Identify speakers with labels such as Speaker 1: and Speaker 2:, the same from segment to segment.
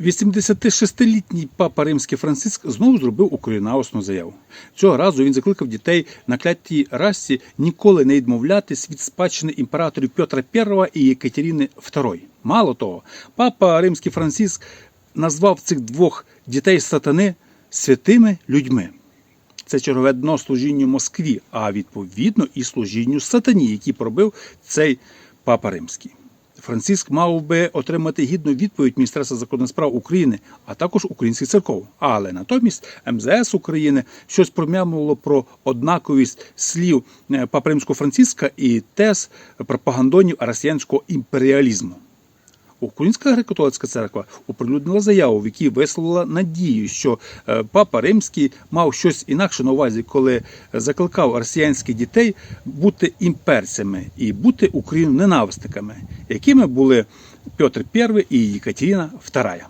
Speaker 1: 86-літній папа Римський Франциск знову зробив укорінавосну заяву. Цього разу він закликав дітей на клятій расі ніколи не відмовлятись від спадщини імператорів Петра I і Екатерини II. Мало того, папа Римський Франциск назвав цих двох дітей сатани святими людьми. Це чергове дно служінню Москві, а відповідно і служінню сатані, який пробив цей папа Римський. Франциск мав би отримати гідну відповідь Міністерства закордонних справ України, а також українських церков. Але натомість МЗС України щось промямлило про однаковість слів Папа Римського Франциска і тез пропагандонів росіянського імперіалізму. Українська греко-католицька церква оприлюднила заяву, в якій висловила надію, що е, папа Римський мав щось інакше на увазі, коли закликав росіянських дітей бути імперцями і бути Україну ненависниками, якими були Петр І і Єкатерина II.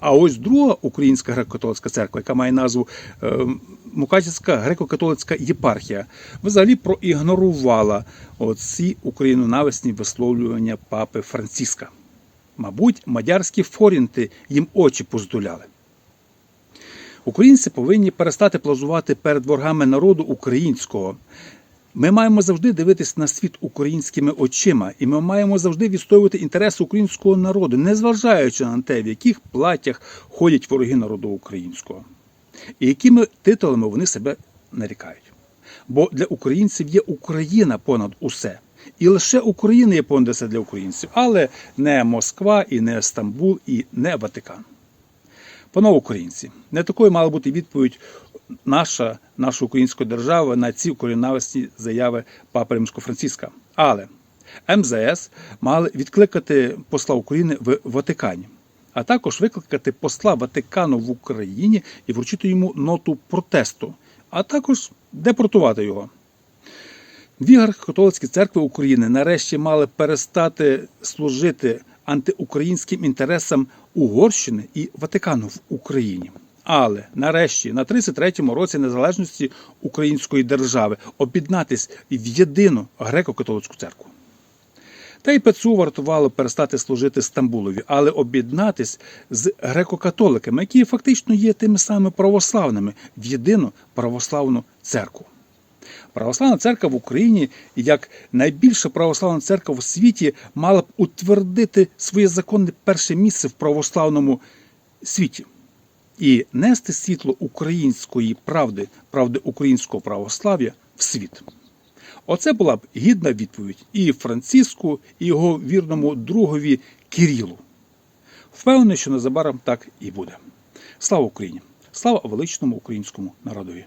Speaker 1: А ось друга українська греко-католицька церква, яка має назву е, Мукачівська греко-католицька єпархія, взагалі проігнорувала ці українонависні висловлювання папи Франциска. Мабуть, мадярські форінти їм очі поздуляли. Українці повинні перестати плазувати перед ворогами народу українського. Ми маємо завжди дивитися на світ українськими очима, і ми маємо завжди відстоювати інтереси українського народу, незважаючи на те, в яких платтях ходять вороги народу українського, і якими титулами вони себе нарікають. Бо для українців є Україна понад усе. І лише Україна є понад усе для українців, але не Москва, і не Стамбул, і не Ватикан. Панове українці, не такою мала бути відповідь наша, наша українська держава на ці корінавісні заяви Папи Римського Франциска. Але МЗС мали відкликати посла України в Ватикані, а також викликати посла Ватикану в Україні і вручити йому ноту протесту, а також депортувати його. Дві греко-католицькі церкви України нарешті мали перестати служити антиукраїнським інтересам Угорщини і Ватикану в Україні. Але нарешті, на 33-му році незалежності Української держави, об'єднатись в єдину греко-католицьку церкву. Та й ПЦУ вартувало перестати служити Стамбулові, але об'єднатись з греко-католиками, які фактично є тими самими православними в єдину православну церкву. Православна церква в Україні, як найбільша православна церква в світі, мала б утвердити своє законне перше місце в православному світі і нести світло української правди, правди українського православ'я в світ. Оце була б гідна відповідь і Франциску, і його вірному другові Кирилу. Впевнений, що незабаром так і буде. Слава Україні! Слава величному українському народові!